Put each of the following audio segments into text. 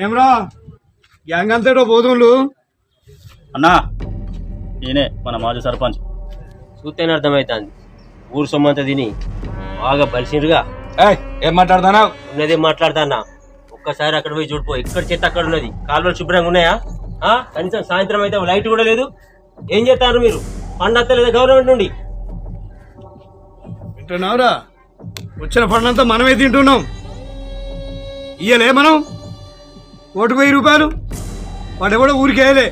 ఏమ్రా? గ్యాంగ్ అంతటో పోతుండ్లు? అన్నా ఈయనే మన మాజీ సర్పంచ్. చూస్తేనే అర్థమవుతుంది ఊరు సొమ్మంత తిని బాగా బలిసిండ్రుగా. ఏయ్ ఏం మాట్లాడుతున్నావు? ఉన్నదే మాట్లాడతానా ఒక్కసారి అక్కడ పోయి చూడిపో ఎక్కడ చెత్త అక్కడ ఉన్నది. కాలువలు శుభ్రంగా ఉన్నాయా? ఆ? కనీసం సాయంత్రం అయితే లైట్ కూడా లేదు. ఏం చేస్తారు మీరు? పండత్త లేదా గవర్నమెంట్ నుండి? వింటున్నావురా? వచ్చిన పండంతా మనమే తింటున్నాం. ఇయ్యలే మనం? ఓటు వెయ్యి రూపాయలు. వాడెవడో కూడా ఊరికేయలే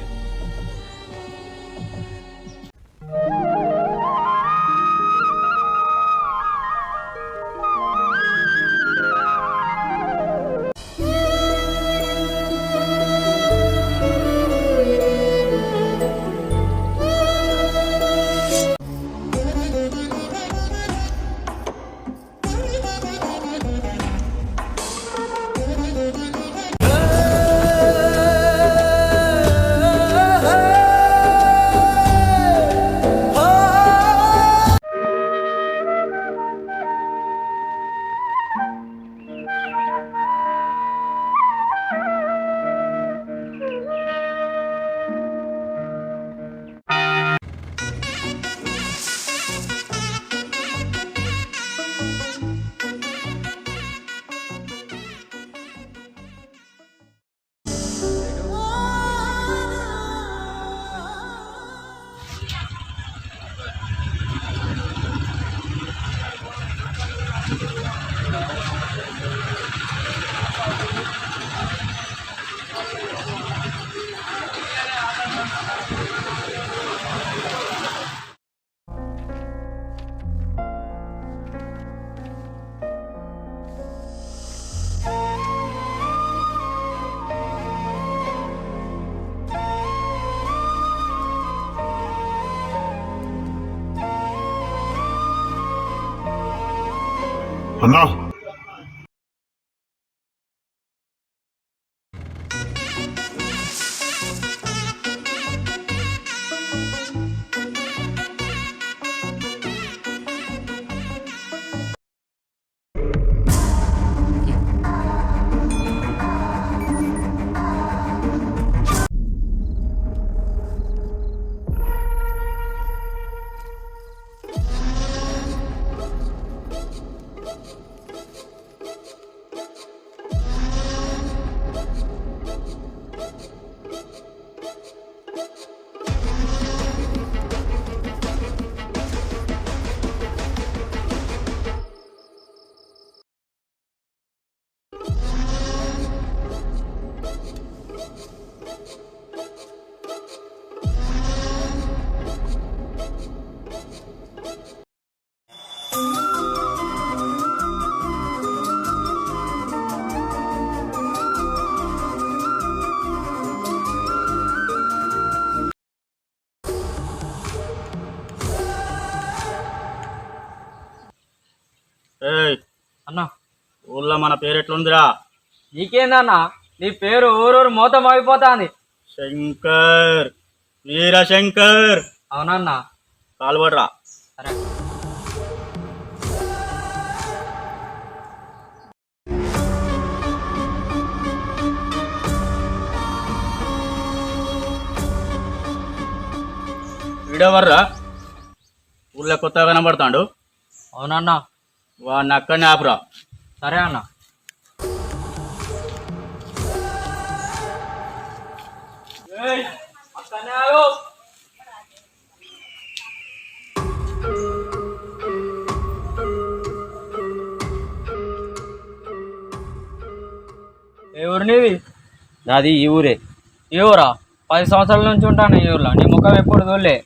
అన్నా ఏయ్ అన్నా. ఊళ్ళో మన పేరు ఎట్లుందిరా? నీకేందన్నా? నీ పేరు ఊరూరు మొత్తం అయిపోతాంది శంకర్ వీరశంకర్ అవునన్నా. కాలువడ్రా సరే. వీడెవర్రా? ఊళ్ళో కొత్తగా కనబడతాడు. అవునన్నా. వాడిని అక్కడనే ఆపురా. సరే అన్నా. ఏ ఊరు నీది? నాది ఈ ఊరే. ఏ ఊరా? పది సంవత్సరాల నుంచి ఉంటాను ఈ ఊర్లో. నీ ముఖం ఎప్పుడు చూడలే.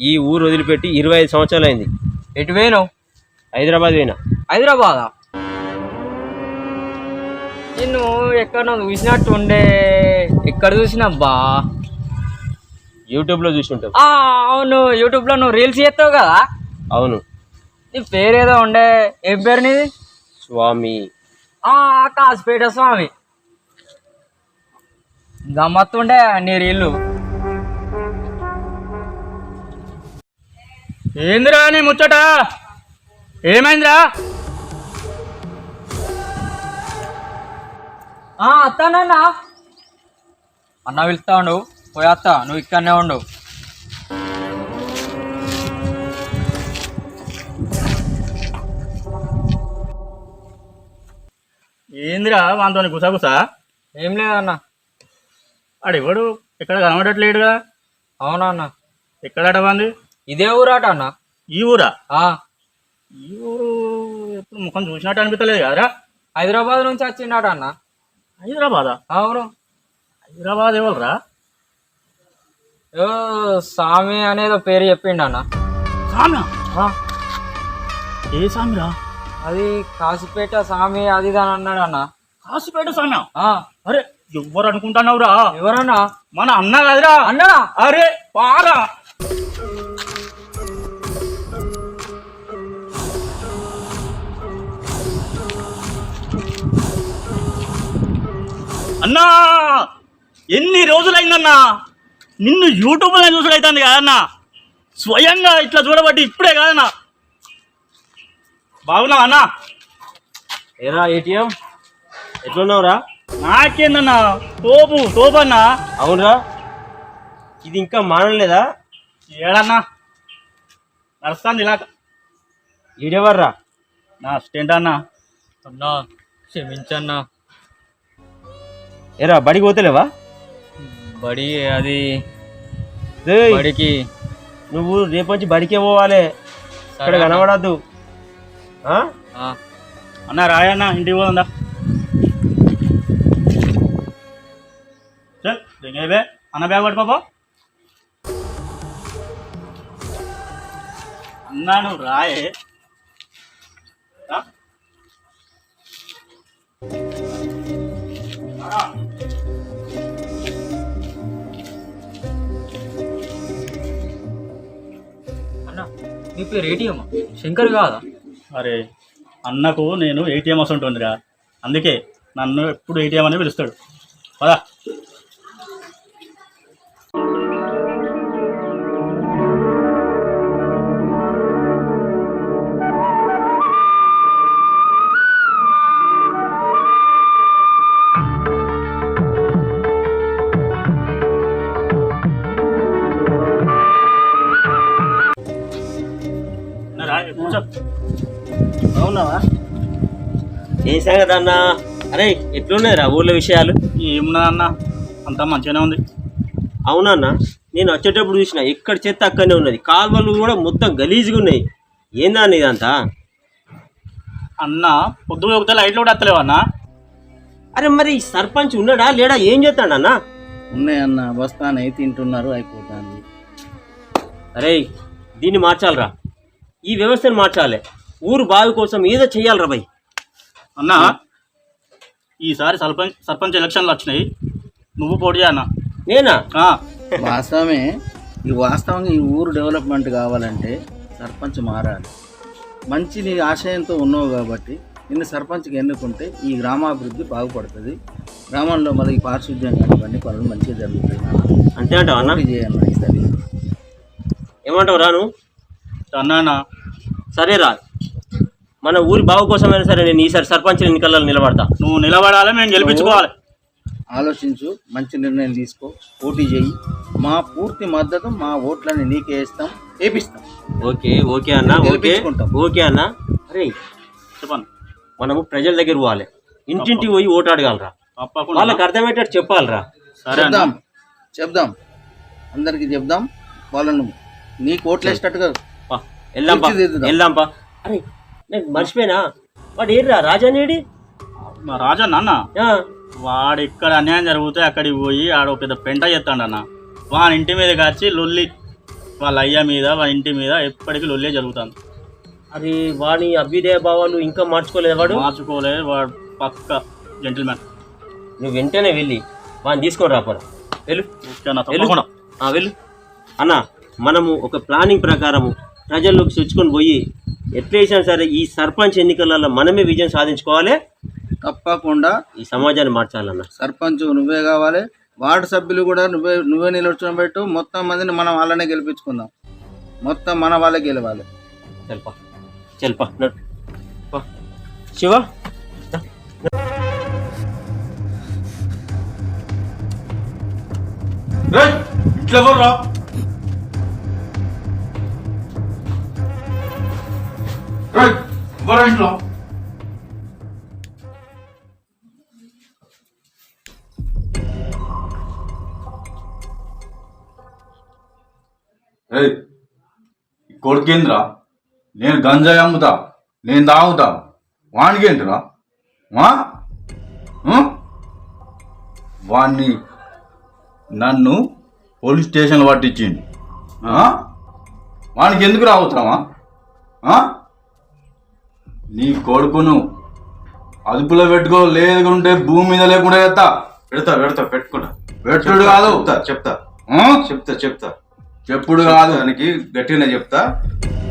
ఈ ఊరు వదిలిపెట్టి ఇరవై ఐదు సంవత్సరాలు అయింది ఎటు పోయినావు? హైదరాబాద్ పోయినా. హైదరాబాదా? నిన్ను ఎక్కడో చూసినట్టు ఉండే ఎక్కడ చూసినబ్బా యూట్యూబ్లో చూసుంటావు. ఆ, అవును యూట్యూబ్లో నువ్వు రీల్స్ చేస్తావు కదా? అవును. నీ పేరు ఏదో ఉండే. ఏం పేరు నీది? స్వామి. ఆ, కాసిపేట స్వామి. గమ్మత్తుండే నీ రీళ్ళు ఏందిరా నీ ముచ్చట? ఏమైందిరా? అత్తానన్నా అన్న పిలుస్తా ఉండు. పోయి అత్త నువ్వు ఇక్కడనే ఉండు. ఏందిరా వాంతో గుసగుసా? ఏం లేదన్న. ఆడెవడు ఎక్కడ కనబడట్లేడుగా? అవునా అన్న. ఎక్కడట వాంది ఇదే ఊరాట అన్న. ఈ ఊరా? ఆ, ఈ ఊరు ఎప్పుడు ముఖం చూసినట్టు అనిపించలేదు కదరా. హైదరాబాద్ నుంచి వచ్చిండట అన్న. హైదరాబాదా? అవును. హైదరాబాద్ ఎవరురా? ఏ స్వామి అనేదో పేరు చెప్పిండు అన్న. సామ్యా ఆ, ఏ సామిరా? అది కాసిపేట స్వామి అది ఇది అని అన్నాడు అన్న. కాసిపేట సామ్యా ఆ, అరే ఎవరు అనుకుంటున్నావురా? ఎవరన్నా? మన అన్న కదరా? అన్నడా అరే పారా. అన్నా ఎన్ని రోజులైందన్నా? నిన్ను యూట్యూబ్లో చూసుడైతుంది కదన్నా. స్వయంగా ఇట్లా చూడబట్టి ఇప్పుడే కాదన్నా. బాగున్నావా అన్నా? ఏరా ఏటీఎం? ఎట్లున్నావురా? నాకేందన్నా తోపు తోపన్నా? అవునరా. ఇది ఇంకా మానలేదా? ఏడన్నా? నడుస్తాంది ఇలా ఈడెవర్రా? నా అసిస్టెంట్ అన్నా. అన్నా క్షమించన్నా. ఏరా బడికి పోతలేవా? బడి అది బడికి. నువ్వు రేపొచ్చి బడికే పోవాలి. ఇక్కడ. కనబడద్దు. అన్న రాయన్న ఇంటికి పోదా చల్ అన్న బ్యాగ్ పట్టుకోపో అన్నా నువ్వు రాయే. రా. నీ పేరు ఏటీఎం శంకర్ కాదా? అరే అన్నకు నేను ఏటీఎం వస్తుంటుందిరా అందుకే నన్ను ఎప్పుడు ఏటీఎం అని పిలుస్తాడు. పదా. కూర్చో. అవునావా ఏం సంగతి అన్న? అరే ఎట్లున్నాయిరా ఊర్లో విషయాలు? ఏమున్నా అన్న అంతా మంచిగానే ఉంది. అవునన్న నేను వచ్చేటప్పుడు చూసిన ఎక్కడ చెత్త అక్కడనే ఉన్నది. కాలువలు కూడా మొత్తం గలీజ్గా ఉన్నాయి. ఏందా అన్న ఇదంతా అన్న పొద్దు ఒకటే లైట్లు కూడా వస్తలేవు అన్న అరే మరి సర్పంచ్ ఉన్నాడా లేడా? ఏం చేస్తాడు అన్న ఉన్నాయన్న వస్తానే తింటున్నారు అయిపోతుంది. అరే దీన్ని మార్చాలరా. ఈ వ్యవస్థను మార్చాలి. ఊరు బావి కోసం ఏదో చెయ్యాలరా భయ్. అన్న ఈసారి సర్పంచ్ సర్పంచ్ ఎలక్షన్లు వచ్చినాయి. నువ్వు పోటీ అన్న. నేనా? ఆ, వాస్తవమే ఈ వాస్తవంగా ఈ ఊరు డెవలప్మెంట్ కావాలంటే సర్పంచ్ మారాలి. మంచి నీ ఆశయంతో ఉన్నావు కాబట్టి నిన్ను సర్పంచ్కి ఎన్నుకుంటే ఈ గ్రామాభివృద్ధి బాగుపడుతుంది. గ్రామంలో మనకి పారిశుద్ధ్యం కానీ ఇవన్నీ పనులు మంచిగా జరుగుతాయి. అంతే అంటావు అన్న? ఏమంటావు రాను అన్న అన్న సరే రా. మన ఊరి బావు కోసమైనా సరే నేను ఈసారి సర్పంచ్ ఎన్నికల్లో నిలబడతా. నువ్వు నిలబడాలి మేము గెలిపించుకోవాలి. ఆలోచించు మంచి నిర్ణయం తీసుకో పోటీ చేయి. మా పూర్తి మద్దతు మా ఓట్లని నీకే ఇస్తాం వేపిస్తాం ఓకే ఓకే అన్న ఓకే. ఓకే అన్న. అరే చెప్పండి. మనము ప్రజల దగ్గర పోవాలి. ఇంటింటికి పోయి ఓటు అడగాలరా. వాళ్ళకి అర్థమయ్యేటట్టు చెప్పాలిరా. చెప్దాం చెప్దాం. అందరికి చెప్దాం వాళ్ళను నీకు ఓట్లు వేసేటట్టుగా వెళ్దాంపా అరే నేను మర్చిపోయినా? వాడు ఏడ్రా రాజానేడి మా రాజన్న అన్న ఆ, వాడు ఇక్కడ అన్యాయం జరిగితే అక్కడికి పోయి ఆడ ఒక పెద్ద పెంట చేస్తాడు అన్న వాని ఇంటి మీద కాచి లొల్లి వాళ్ళ అయ్య మీద వాళ్ళ ఇంటి మీద ఎప్పటికీ లొల్లే జరుగుతుంది. అరే వాని అభ్యుదయ భావాలు ఇంకా మార్చుకోలేదు వాడు? మార్చుకోలే వాడు పక్క జెంటిల్మెన్ నువ్వు వెంటనే వెళ్ళి వాడిని తీసుకొని రాపరా వెళ్ళు. వెళ్ళు. వెళ్ళు. అన్న మనము ఒక ప్లానింగ్ ప్రకారము ప్రజల్లోకి తెచ్చుకొని పోయి ఎట్లేసినా సరే ఈ సర్పంచ్ ఎన్నికలలో మనమే విజయం సాధించుకోవాలి. తప్పకుండా ఈ సమాజాన్ని మార్చాలన్న. సర్పంచ్ నువ్వే కావాలి. వార్డు సభ్యులు కూడా నువ్వే నువ్వే నిలబెట్టు మొత్తం మందిని మనం వాళ్ళనే గెలిపించుకుందాం. మొత్తం మన వాళ్ళే గెలవాలి. చెల్పా చెల్పా శివ. ఇట్లా రా? ఇంట్లో ఏయ్ ఈ కొడుకేంద్రా? నేను గంజాయి అమ్ముతా నేను తాగుతా. వానికేంద్రా? వా? వాణ్ణి నన్ను పోలీస్ స్టేషన్ పట్టించిండు వానికి ఎందుకు రావుతామా నీ కొడుకును. అదుపులో పెట్టుకో లేకుంటే భూమి మీద లేకుండా ఎత్తా పెడతా పెడతా పెట్టుకుంటా పెట్టుడు కాదు. చెప్తా చెప్తా? చెప్తా చెప్తా. చెప్పుడు కాదు. దానికి గట్టిగానే చెప్తా.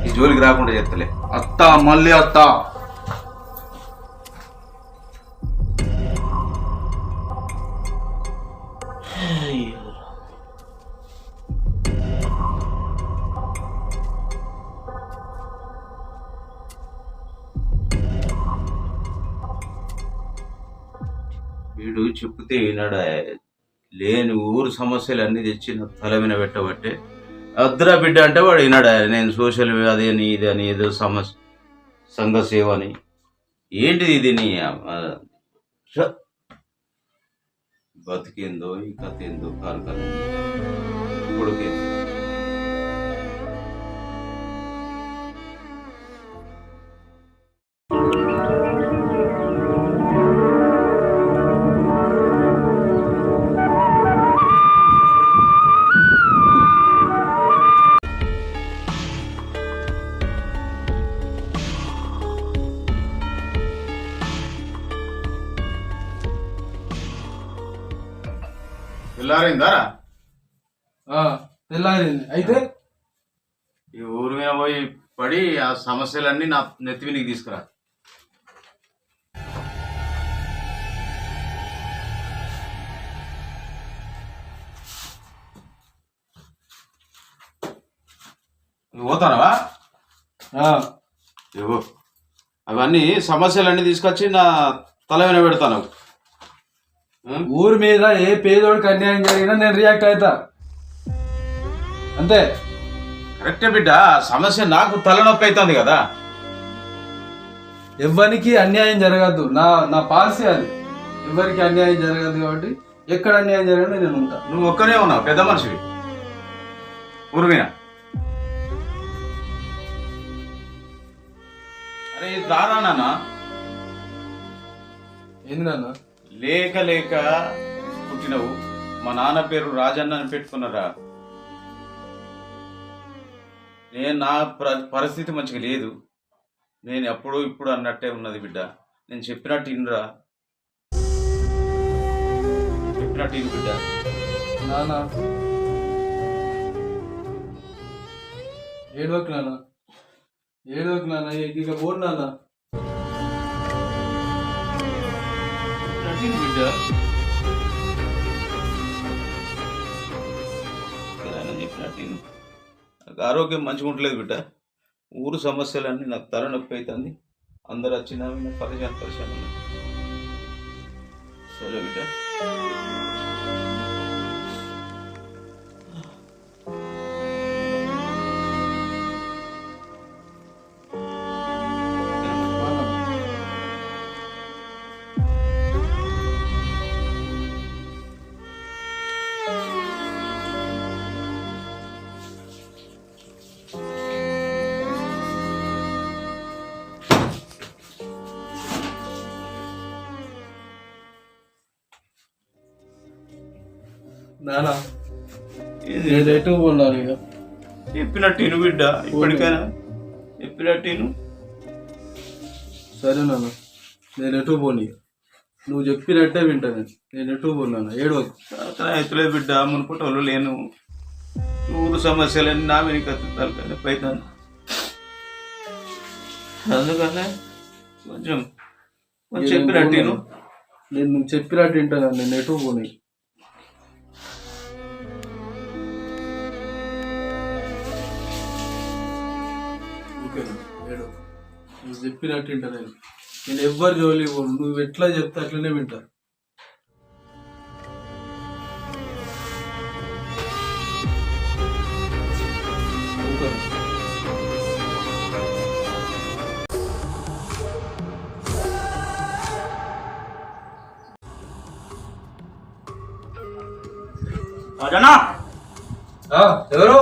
ఈ జోలికి రాకుండా చెప్తలే అత్త మళ్ళీ అత్త. వీడు చెప్తే లేని ఊరు సమస్యలు అన్ని తెచ్చి నా తల మీద పెట్టబట్టే అద్రా బిడ్డ అంటే వాడు వినాడా నేను సోషల్ అది అని ఇది అని ఏదో సమస్య సంఘ సేవ అని. ఏంటిది ఇది నీ బతికేందో ఈ కథ ఏందో కాలు కొడుకేందో తెల్లారిందారా తెల్లారింది. అయితే? ఈ ఊరు మీద పోయి పడి ఆ సమస్యలన్నీ నా నెత్తివి నీకు తీసుకురా. నువ్వు పోతానవా? ఇవ్వు అవన్నీ సమస్యలన్నీ తీసుకొచ్చి నా తల మీద పెడతాను ఊరి మీద ఏ పేదోడికి అన్యాయం జరిగినా నేను రియాక్ట్ అవుతా అంతే. కరెక్టే బిడ్డ సమస్య నాకు తలనొప్పి అవుతుంది కదా. ఎవ్వరికి అన్యాయం జరగద్దు. నా నా పాలసీ అది. ఎవరికి అన్యాయం జరగదు కాబట్టి ఎక్కడ అన్యాయం జరగదు నేను ఉంటా. నువ్వు ఒక్కనే ఉన్నావు పెద్ద మనిషివి. ఊరు మీద అరే ఇది రారా నాన్న? ఏంది నాన్న? లేక లేక పుట్టినవు. మా నాన్న పేరు రాజన్న అని పెట్టుకున్నారా? నేను నా ప్ర- పరిస్థితి మంచిగా లేదు. నేను ఎప్పుడు ఇప్పుడు అన్నట్టే ఉన్నది బిడ్డ. నేను చెప్పినట్టు ఇన్రా. చెప్పినట్టు ఇన్ బిడ్డ. నాన్న. ఏడోకి నాన్న. ఏడోకి నాన్న. ఇక- ఇక పోరు నాన్న. చెప్పినట్టు ఇను బిడ్డ ఆయన చెప్పినట్టు నాకు ఆరోగ్యం మంచిగా ఉండలేదు బిడ్డ. ఊరు సమస్యలన్నీ నాకు తలనొప్పి అవుతుంది అందరు వచ్చినా పరిశాన్ పరిశాన్ సరే బిడ్డ. నేను? ఎటు ఉన్నాను ఇక. చెప్పినట్టు బిడ్డ ఇప్పటికైనా? చెప్పినట్టు సరే నాన్న నేను ఎటు పోనీ నువ్వు చెప్పినట్టే వింటా నేను. నేను ఎటు పోన్నాను ఏడవకు. అతను ఎత్తులేదు బిడ్డ మునుపటి వాళ్ళు లేను. ఊరు సమస్యలన్నీ నా వెనుక కత్తుతారు కానీ పైతాను. అందుకనే కొంచెం చెప్పినట్టు. నేను నువ్వు చెప్పినట్టు వింటాను నేను ఎటు పోనీ నువ్వు చెప్పినట్టు వింటా నేను. నేను ఎవ్వరు జోలి ఇవ్వను నువ్వు ఎట్లా చెప్తే అట్లనే వింటా. రాజనా ఎవరు?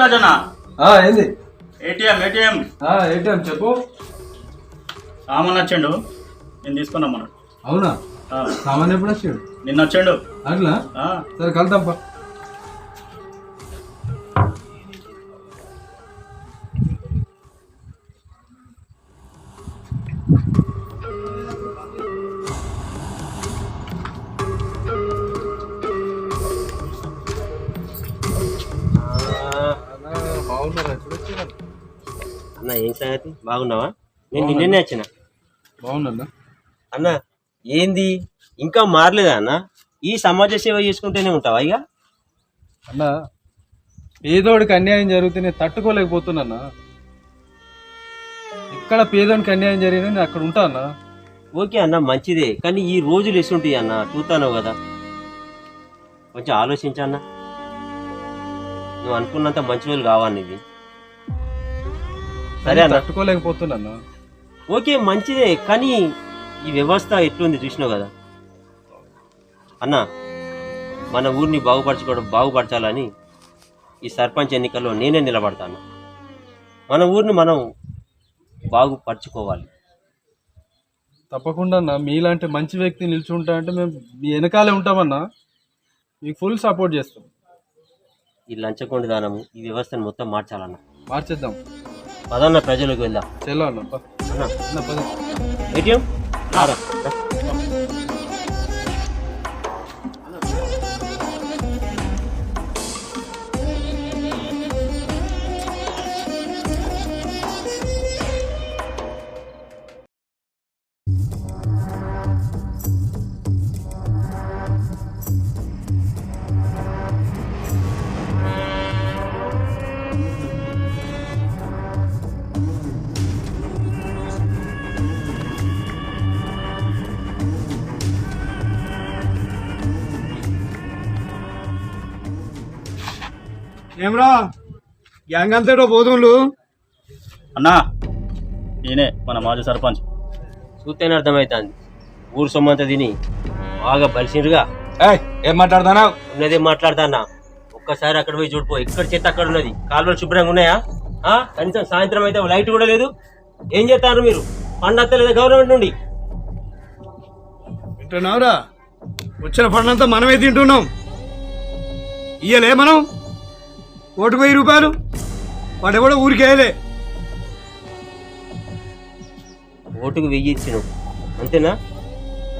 రాజానా ఏంది? ఏటీఎం ఏటీఎం ఆ, ఏంటం చెప్పు. సామాన్ వచ్చిండు. నేను తీసుకున్నామన్నాడు అవునా? సామాన్ ఎప్పుడు వచ్చాడు నిన్న వచ్చిండు. అట్లా? సరే కలుద్దాంపా సంగతి? బాగున్నావా? నేను నిన్ననే వచ్చిన. బాగున్నా అన్న. ఏంది? ఇంకా మారలేదా అన్న? ఈ సమాజ సేవ చేసుకుంటూనే ఉంటావా ఇక? అన్న పేదోడికి అన్యాయం జరిగితే నేను తట్టుకోలేకపోతున్నా ఎక్కడ పేదోడికి అన్యాయం జరిగినా నేను అక్కడ ఉంటా అన్న. ఓకే అన్న మంచిదే. కానీ ఈ రోజులు ఎసుంటాయి అన్న. చూస్తాను కదా. కొంచెం ఆలోచించన్న నువ్వు అనుకున్నంత మంచి రోజులు కావాలి ఇది సరే అన్న. తట్టుకోలేకపోతున్నా ఓకే మంచిదే కానీ ఈ వ్యవస్థ ఎట్లుంది చూసినావు కదా? అన్న మన ఊరిని బాగుపరచుకోవడం బాగుపరచాలని ఈ సర్పంచ్ ఎన్నికల్లో నేనే నిలబడతాను. మన ఊరిని మనం బాగుపరచుకోవాలి. తప్పకుండా అన్న మీలాంటి మంచి వ్యక్తి నిల్చుంటా అంటే మేము మీ వెనకాలే ఉంటామన్నా. మీకు ఫుల్ సపోర్ట్ చేస్తాం. ఈ లంచగొండి దానము ఈ వ్యవస్థను మొత్తం మార్చాలన్న. మార్చేద్దాం. పదన్న ప్రజలకు వెళ్దాం. చెల్లో అన్న పద. అన్న. అన్న పద. ఏటీఎం? గ్యాంగ్ అంతటో పోతుండ్రు అన్నా ఈయనే మన మాజీ సర్పంచ్. చూస్తేనే అర్థమవుతుంది ఊరు సొమ్మంతా తిని బాగా బలిసిండ్రుగా. ఏం మాట్లాడుతున్నావు? ఉన్నదే మాట్లాడతానా ఒక్కసారి అక్కడ పోయి చూడిపో ఎక్కడ చెత్త అక్కడ ఉన్నది? కాలువలు శుభ్రంగా ఉన్నాయా? ఆ? కనీసం సాయంత్రం అయితే లైట్ కూడా లేదు. ఏం చేస్తారు మీరు? పండు లేదా గవర్నమెంట్ నుండి. వింటున్నావురా? వచ్చిన పండంతా మనమే తింటున్నాం. ఇయ్యలే మనం? ఓటుకు వెయ్యి రూపాయలు? వాడు కూడా ఊరికేయలే ఓటుకు వెయ్యి ఇచ్చినావు అంతేనా?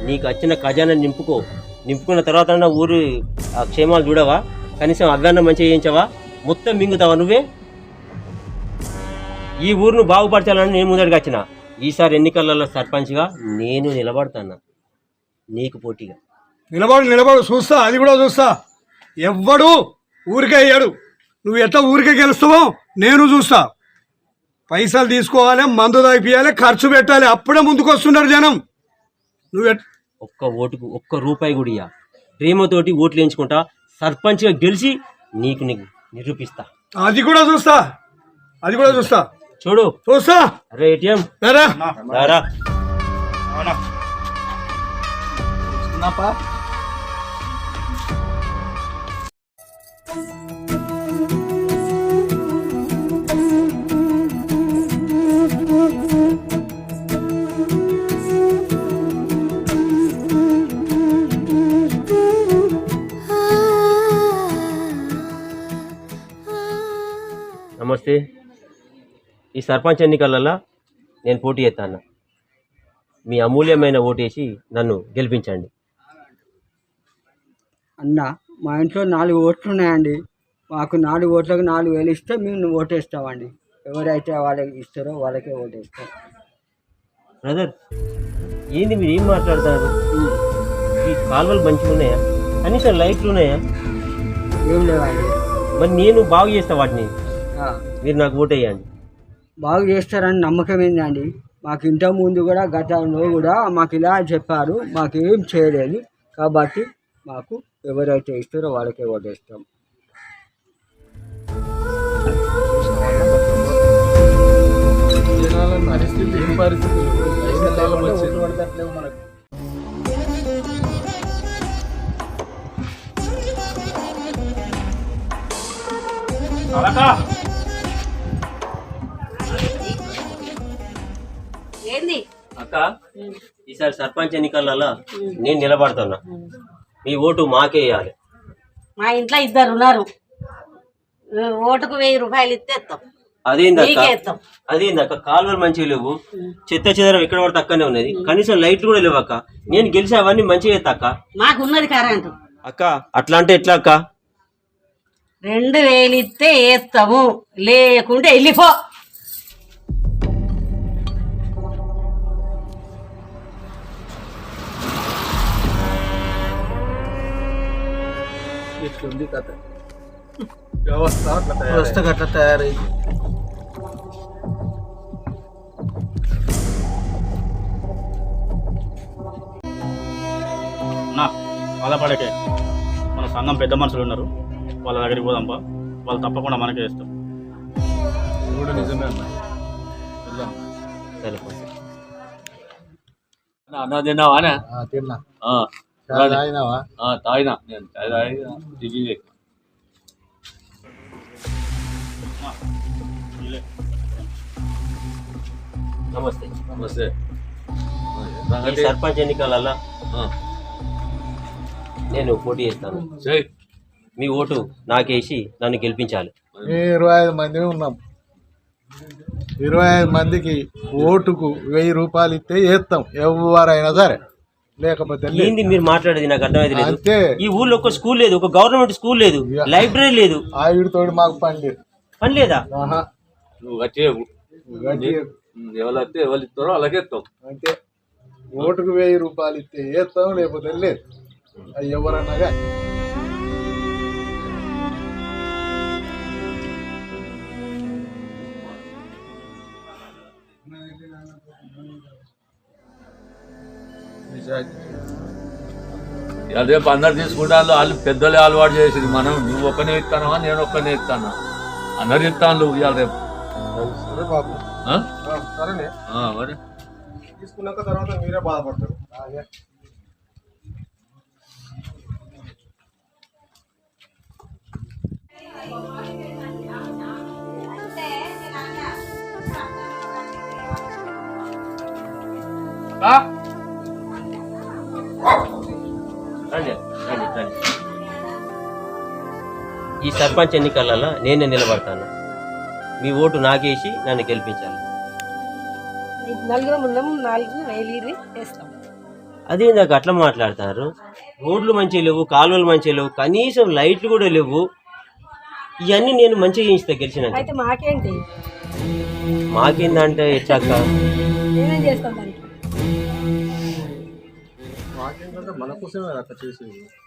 నీకు వచ్చిన ఖజానా నింపుకో. నింపుకున్న తర్వాత నా ఊరు ఆ క్షేమాలు చూడవా? కనీసం అవ్వన్న మంచిగా చేయించవా? మొత్తం మింగుతావా నువ్వే? ఈ ఊరును బాగుపరచాలని నేను ముందడికి వచ్చిన ఈసారి ఎన్నికలలో సర్పంచ్గా నేను నిలబడతాను? నీకు పోటీగా. నిలబడు నిలబడు. చూస్తా అది కూడా చూస్తా. ఎవ్వడు ఊరికే అయ్యాడు. నువ్వు ఎట్లా ఊరికే గెలుస్తావో నేను చూస్తా. పైసలు తీసుకోవాలి మందు తాగిపియాలి ఖర్చు పెట్టాలి అప్పుడే ముందుకు వస్తున్నారు జనం. నువ్వు ఎట్ ఒక్క ఓటుకు ఒక్క రూపాయి కూడా. ప్రేమతోటి ఓట్లు వేయించుకుంటా సర్పంచ్గా గెలిచి నీకు నీకు నిరూపిస్తా. అది కూడా చూస్తా. అది కూడా చూస్తా. చూడు. చూస్తా. అరే ఏటీఎం. సరే రారా. అవునా నమస్తే. ఈ సర్పంచ్ ఎన్నికలలో నేను పోటీ చేస్తాను. మీ అమూల్యమైన ఓటేసి నన్ను గెలిపించండి. అన్న మా ఇంట్లో నాలుగు ఓట్లు ఉన్నాయండి. మాకు నాలుగు ఓట్లకు నాలుగు వేలు ఇస్తే మేము ఓటేస్తామండి. ఎవరైతే వాళ్ళకి ఇస్తారో వాళ్ళకే ఓటేస్తాం. బ్రదర్ ఏంది మీరు ఏం మాట్లాడతారు ఈ కాలువలు మంచిగా ఉన్నాయా? కనీసం లైట్లు ఉన్నాయా? ఏం లేవండి. మరి నేను బాగు చేస్తా వాటిని. మీరు నాకు ఓటేయండి బాగు చేస్తారని నమ్మకం ఏందండి? మాకు ఇంత ముందు కూడా గతంలో కూడా మాకు ఇలా చెప్పారు మాకు ఏం చేయలేదు. కాబట్టి మాకు ఎవరైతే ఇస్తారో వాళ్ళకే ఓటేస్తాం జనాల పరిస్థితి ఏం పరిస్థితి? సర్పంచ్ ఎన్నికలలో నేను నిలబడుతున్నా. మీ ఓటు మాకే వేయాలి మా ఇంట్లో ఇద్దరు ఉన్నారు. ఓటుకు వెయ్యి రూపాయలు ఇస్తే ఇస్తాం అదేందక్క? నీకే ఇస్తాం అదేందక్క? కాలువలు మంచిగా లేవు. చెత్త చెదరం ఎక్కడ పడితే అక్కనే ఉన్నది. కనీసం లైట్లు కూడా లేవు అక్క నేను గెలిచి అవన్నీ మంచిగా ఎత్తా అక్క మాకు ఉన్నది కరెంటు. అక్క. అట్లా అంటే ఎట్లా అక్క? రెండు వేలు ఇస్తే వేస్తాము లేకుంటే వెళ్ళిపో. ఇట్లుంది కథ. వ్యవస్థ. వ్యవస్థ అట్లా తయారైంది నా బాధపడకే మన సంఘం పెద్ద మనుషులు ఉన్నారు. వాళ్ళ దగ్గరికి పోదాంపా వాళ్ళు తప్పకుండా మనకే ఇస్తారు ఇది కూడా నిజమే అన్న. వెళ్దాం. సరే తిన్నావానే తిన్నా. ఆ, తాగినావా? ఆ, తాగినా నేను. తాగినా. నమస్తే. నమస్తే. ఈ? సర్పంచ్ ఎన్నికలలో నేను పోటీ చేస్తాను. చెయ్. మీ ఓటు నాకేసి నన్ను గెలిపించాలి. ఇరవై ఐదు మంది ఉన్నాం. ఇరవై ఐదు మందికి ఓటుకు వెయ్యి రూపాయలు ఇస్తే వేస్తాం ఎవరైనా సరే. లేకపోతే. ఏంది మీరు మాట్లాడేది? నాకు అర్థమైతే లేదు. అంతే. ఈ ఊళ్ళో ఒక స్కూల్ లేదు ఒక గవర్నమెంట్ స్కూల్ లేదు లైబ్రరీ లేదు. ఆవిడతోటి మాకు పని లేదు. పని లేదా? ఆహా. నువ్వు గట్టిగా గట్టి ఎవరు వస్తే ఎవరు ఇస్తారో అలాగే ఇస్తాం. అంతే. ఓటుకు వెయ్యి రూపాయలు ఇస్తే వేస్తాం లేకపోతే లేదు. అది ఎవరన్నా అదే అందరు తీసుకుంటాను వాళ్ళు పెద్దలే అలవాటు చేసింది మనం. నువ్వు ఒక్కనే ఇస్తానవా నేను ఒక్కనే ఇస్తాను? అందరు ఇస్తాను ఇవాళ రేపు. సరే బాబు. ఆ? ఆ, సరేనే ఆ, మరి. తీసుకున్నాక తర్వాత మీరే బాధపడతారు. ఈ సర్పంచ్ ఎన్నికలలో నేనే నిలబడతాను. మీ ఓటు నాకేసి నన్ను గెలిపించాలి. వేస్తాం. అదేందాక అట్లా మాట్లాడతారు. రోడ్లు మంచిగా లేవు కాలువలు మంచిగా లేవు కనీసం లైట్లు కూడా లేవు. ఇవన్నీ నేను మంచిగా చేయిస్తా గెలిచినాక. అయితే మాకేంటి? మాకేందంటే ఎట్లాక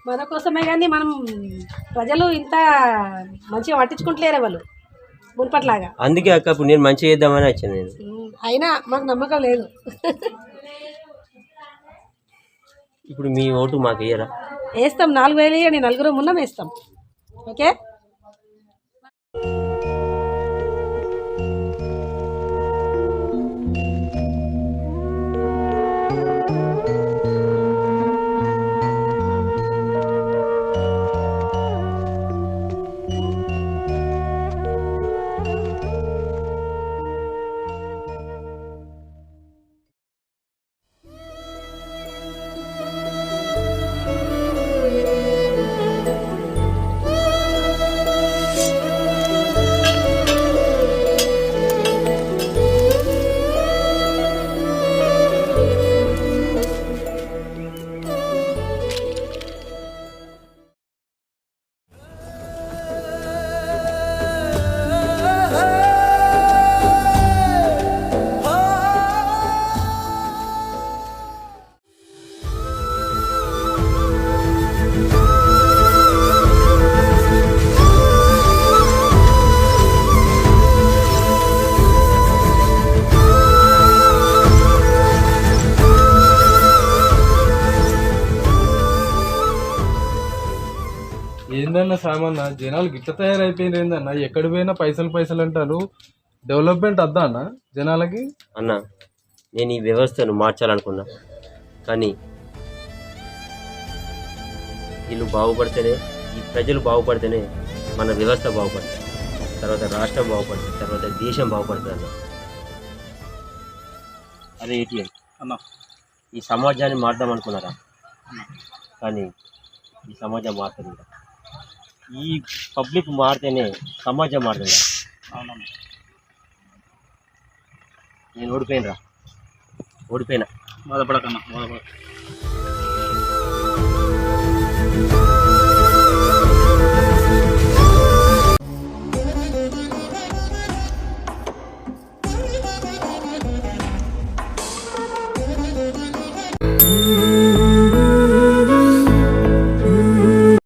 మన కోసమే కానీ మనం ప్రజలు ఇంత మంచిగా పట్టించుకుంటలేరే వాళ్ళు మునుపట్లాగా. అందుకే అక్క ఇప్పుడు నేను మంచిగా చేద్దామని వచ్చాను నేను. అయినా మాకు నమ్మకం లేదు. ఇప్పుడు మీ ఓటు మాకు వేయరా వేస్తాం నాలుగు వేలు ఇవ్వండి నలుగురు ఉన్నాం వేస్తాం. ఓకే? సామాన్న జనాలు గిట్ల తయారైపోయింది ఏందన్న ఎక్కడ పోయినా పైసలు పైసలు అంటారు. డెవలప్మెంట్ వద్దా అన్న జనాలకి? అన్న నేను ఈ వ్యవస్థను మార్చాలనుకున్నా. కానీ వీళ్ళు బాగుపడితేనే ఈ ప్రజలు బాగుపడితేనే మన వ్యవస్థ బాగుపడుతుంది. తర్వాత రాష్ట్రం బాగుపడుతుంది తర్వాత దేశం బాగుపడుతుంది అన్న. అదే ఏటీఎం. అన్న. ఈ సమాజాన్ని మారుదాం అనుకున్నారా కానీ ఈ సమాజం మారుతుంది పబ్లిక్ మారితేనే సమాజం మారుతుంది అవునన్న నేను ఓడిపోయినరా? ఓడిపోయినా? బాధపడకన్నా బాధపడ